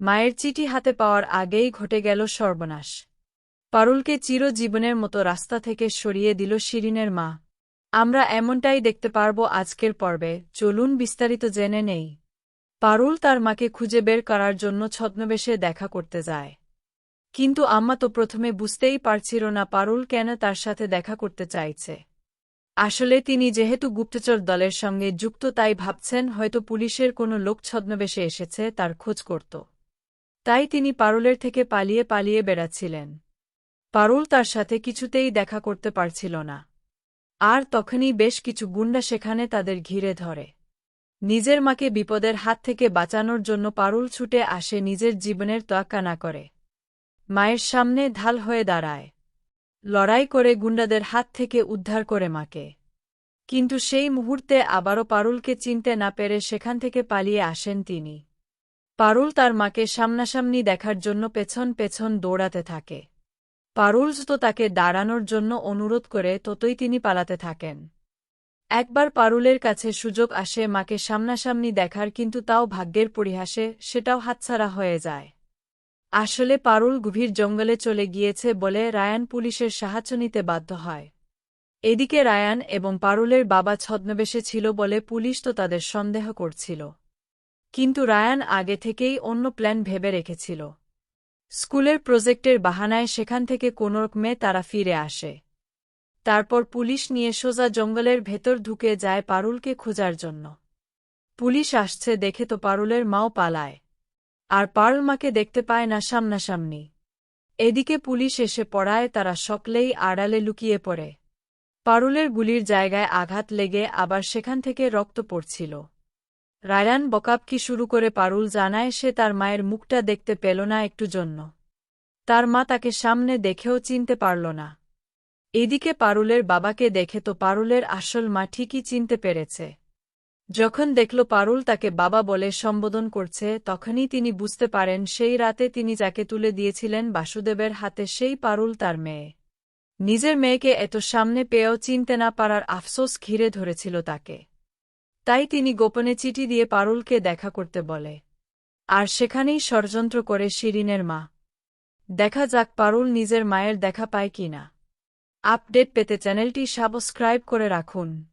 মায়ের চিঠি হাতে পাওয়ার আগেই ঘটে গেল সর্বনাশ। পারুলকে চিরজীবনের মতো রাস্তা থেকে সরিয়ে দিল শিরিনের মা। আমরা এমনটাই দেখতে পারব আজকের পর্বে, চলুন বিস্তারিত জেনে নেই। পারুল তার মাকে খুঁজে বের করার জন্য ছদ্মবেশে দেখা করতে যায়। কিন্তু আম্মা তো প্রথমে বুঝতেই পারছিল না পারুল কেন তার সাথে দেখা করতে চাইছে। আসলে তিনি যেহেতু গুপ্তচর দলের সঙ্গে যুক্ত তাই ভাবছেন হয়তো পুলিশের কোনো লোক ছদ্মবেশে এসেছে, তার খোঁজ করত। তাই তিনি পারুলের থেকে পালিয়ে পালিয়ে বেড়াচ্ছিলেন। পারুল তার সাথে কিছুতেই দেখা করতে পারছিল না। আর তখনই বেশ কিছু গুন্ডা সেখানে তাদের ঘিরে ধরে। নিজের মাকে বিপদের হাত থেকে বাঁচানোর জন্য পারুল ছুটে আসে নিজের জীবনের তোয়াক্কা না করে। মায়ের সামনে ঢাল হয়ে দাঁড়ায়। লড়াই করে গুন্ডাদের হাত থেকে উদ্ধার করে মাকে। কিন্তু সেই মুহূর্তে আবারও পারুলকে চিনতে না পেরে সেখান থেকে পালিয়ে আসেন তিনি। পারুল তার মাকে সামনাসামনি দেখার জন্য পেছন পেছন দৌড়াতে থাকে। পারুল তো তাকে দাঁড়ানোর জন্য অনুরোধ করে ততই তিনি পালাতে থাকেন। একবার পারুলের কাছে সুযোগ আসে মাকে সামনাসামনি দেখার কিন্তু তাও ভাগ্যের পরিহাসে সেটাও হাতছাড়া হয়ে যায়। আসলে পারুল গভীর জঙ্গলে চলে গিয়েছে বলে রায়ান পুলিশের সাহায্য নিতে বাধ্য হয়। এদিকে রায়ান এবং পারুলের বাবা ছদ্মবেশে ছিল বলে পুলিশ তো তাদের সন্দেহ করছিল। কিন্তু রায়ান আগে থেকেই অন্য প্ল্যান ভেবে রেখেছিল। স্কুলের প্রজেক্টের বাহানায় সেখান থেকে কোনোরকমে তারা ফিরে আসে। তারপর পুলিশ নিয়ে সোজা জঙ্গলের ভেতর ঢুকে যায় পারুলকে খোঁজার জন্য। পুলিশ আসছে দেখে তো পারুলের মাও পালায়। আর পারুল মাকে দেখতে পায় না সামনাসামনি। এদিকে পুলিশ এসে পড়ায় তারা সকলেই আড়ালে লুকিয়ে পড়ে। পারুলের গুলির জায়গায় আঘাত লেগে আবার সেখান থেকে রক্ত পড়ছিল। রায়ান বকাবকি শুরু করে পারুল জানায় সে তার মায়ের মুখটা দেখতে পেল না একটু জন্য। তার মা তাকে সামনে দেখেও চিনতে পারল না। এদিকে পারুলের বাবাকে দেখে তো পারুলের আসল মা ঠিকই চিনতে পেরেছে। যখন দেখল পারুল তাকে বাবা বলে সম্বোধন করছে, তখনই তিনি বুঝতে পারেন সেই রাতে তিনি যাকে তুলে দিয়েছিলেন বাসুদেবের হাতে সেই পারুল তার মেয়ে। নিজের মেয়েকে এত সামনে পেয়েও চিনতে না পারার আফসোস ঘিরে ধরেছিল তাকে। তাই তিনি গোপনে চিঠি দিয়ে পারুলকে দেখা করতে বলে। আর সেখানেই ষড়যন্ত্র করে শিরিনের মা। দেখা যাক পারুল নিজের মায়ের দেখা পায় কি না আপডেট পেতে চ্যানেলটি সাবস্ক্রাইব করে রাখুন।